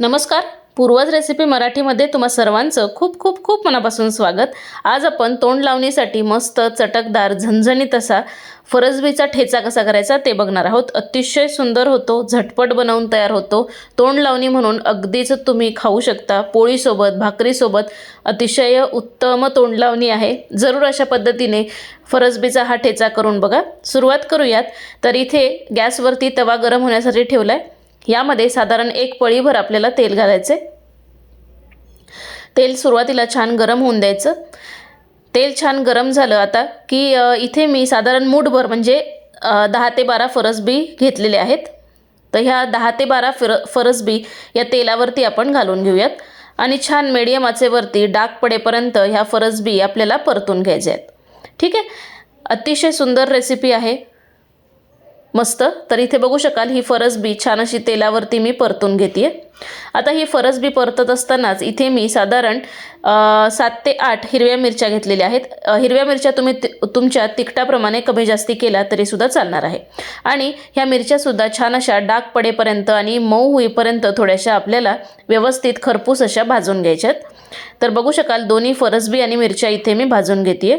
नमस्कार. पूर्वज रेसिपी मराठीमध्ये तुम्हा सर्वांचं खूप खूप खूप मनापासून स्वागत. आज आपण तोंड लावणीसाठी मस्त चटकदार झणझणीत असा फरसबीचा ठेचा कसा करायचा ते बघणार आहोत. अतिशय सुंदर होतो झटपट बनवून तयार होतो. तोंड लावणी म्हणून अगदीच तुम्ही खाऊ शकता पोळीसोबत भाकरीसोबत. अतिशय उत्तम तोंड लावणी आहे. जरूर अशा पद्धतीने फरसबीचा हा ठेचा करून बघा. सुरुवात करूयात. तर इथे गॅसवरती तवा गरम होण्यासाठी ठेवला आहे यामध्ये साधारण एक पळीभर आपल्याला तेल घालायचे तेल सुरुवातीला छान गरम होऊन द्यायचं. तेल छान गरम झालं आता की इथे मी साधारण मूठभर म्हणजे दहा ते बारा फरसबी घेतलेले आहेत. तर ह्या दहा ते बारा फिर फरसबी या तेलावरती आपण घालून घेऊयात. आणि छान मीडियम आचेवरती डाग पडेपर्यंत ह्या फरसबी आपल्याला परतून घ्यायच्या आहेत. ठीक आहे? अतिशय सुंदर रेसिपी आहे. मस्त. तर इथे बघू शकाल ही फरसबी छान अशी तेलावरती मी परतून घेते आता ही फरसबी परतत असतानाच इथे मी साधारण सात ते आठ हिरव्या मिरच्या घेतलेल्या आहेत. हिरव्या मिरच्या तुम्ही तुमच्या तिखटाप्रमाणे कमी जास्ती केला तरीसुद्धा चालणार आहे. आणि ह्या मिरच्यासुद्धा छान अशा डाग पडेपर्यंत आणि मऊ होईपर्यंत थोड्याशा आपल्याला व्यवस्थित खरपूस अशा भाजून घ्यायच्यात. तर बघू शकाल दोन्ही फरसबी आणि मिरच्या इथे मी भाजून घेते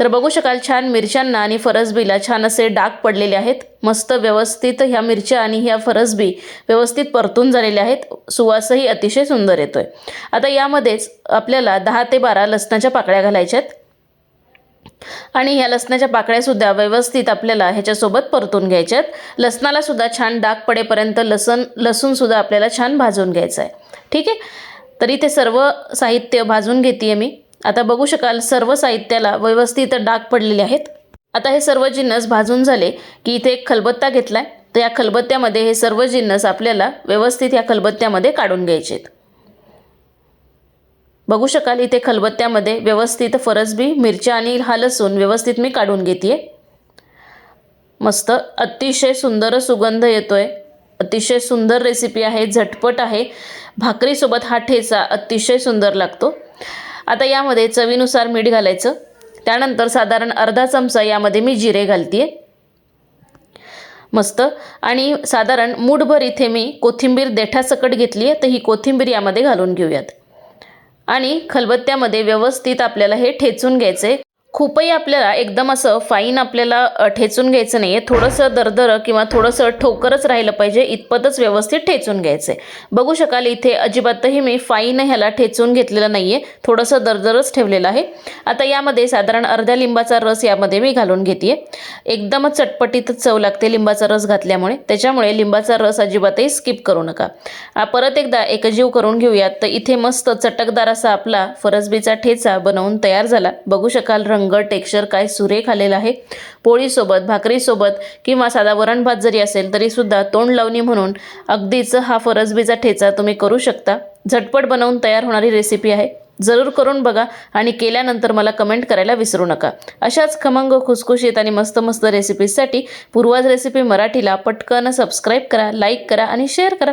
तर बघू शकाल छान मिरच्यांना आणि फरसबीला छान असे डाग पडलेले आहेत. मस्त व्यवस्थित ह्या मिरच्या आणि ह्या फरसबी व्यवस्थित परतून झालेल्या आहेत. सुवासही अतिशय सुंदर येतो आहे आता यामध्येच आपल्याला दहा ते बारा लसणाच्या पाकळ्या घालायच्या आहेत. आणि ह्या लसणाच्या पाकळ्यासुद्धा व्यवस्थित आपल्याला ह्याच्यासोबत परतून घ्यायच्या आहेत. लसणाला सुद्धा छान डाग पडेपर्यंत लसण लसूणसुद्धा आपल्याला छान भाजून घ्यायचं आहे. ठीक आहे? तर इथे सर्व साहित्य भाजून घेते मी. आता बघू शकाल सर्व साहित्याला व्यवस्थित डाग पडलेले आहेत. आता हे सर्व जिन्नस भाजून झाले की इथे एक खलबत्ता घेतला आहे तर या खलबत्त्यामध्ये हे सर्व जिन्नस आपल्याला व्यवस्थित या खलबत्त्यामध्ये काढून घ्यायचे आहेत बघू शकाल इथे खलबत्त्यामध्ये व्यवस्थित फरसबी मिरच्या आणि हा लसूण व्यवस्थित मी काढून घेते मस्त अतिशय सुंदर सुगंध येतोय. अतिशय सुंदर रेसिपी आहे झटपट आहे. भाकरीसोबत हा ठेचा अतिशय सुंदर लागतो. आता यामध्ये चवीनुसार मीठ घालायचं. त्यानंतर साधारण अर्धा चमचा यामध्ये मी जिरे घालते मस्त. आणि साधारण मूठभर इथे मी कोथिंबीर देठासकट घेतली आहे तर ही कोथिंबीर यामध्ये घालून घेऊयात. आणि खलबत्त्यामध्ये व्यवस्थित आपल्याला हे ठेचून घ्यायचं आहे खूपही आपल्याला एकदम असं फाईन आपल्याला ठेचून घ्यायचं नाही आहे थोडंसं दरदरं किंवा थोडंसं ठोकरच राहिलं पाहिजे इतपतच व्यवस्थित ठेचून घ्यायचं आहे. बघू शकाल इथे अजिबातही मी फाईन ह्याला ठेचून घेतलेलं नाही आहे थोडंसं दरदरच ठेवलेलं आहे. आता यामध्ये साधारण अर्ध्या लिंबाचा रस यामध्ये मी घालून घेते एकदमच चटपटीतच चव लागते लिंबाचा रस घातल्यामुळे. त्याच्यामुळे लिंबाचा रस अजिबातही स्किप करू नका. परत एकदा एकजीव करून घेऊयात. तर इथे मस्त चटकदार असा आपला फरसबीचा ठेचा बनवून तयार झाला. बघू शकाल रंग रंग टेक्स्चर काय सुरेख आलेला आहे. पोळीसोबत भाकरीसोबत किंवा साधा वरण भात जरी असेल तरीसुद्धा तोंड लावणी म्हणून अगदीच हा फरसबीचा ठेचा तुम्ही करू शकता. झटपट बनवून तयार होणारी रेसिपी आहे. जरूर करून बघा आणि केल्यानंतर मला कमेंट करायला विसरू नका. अशाच खमंग खुसखुशीत आणि मस्त मस्त रेसिपीजसाठी पूर्वाज रेसिपी मराठीला पटकन सबस्क्राईब करा लाईक करा आणि शेअर करा.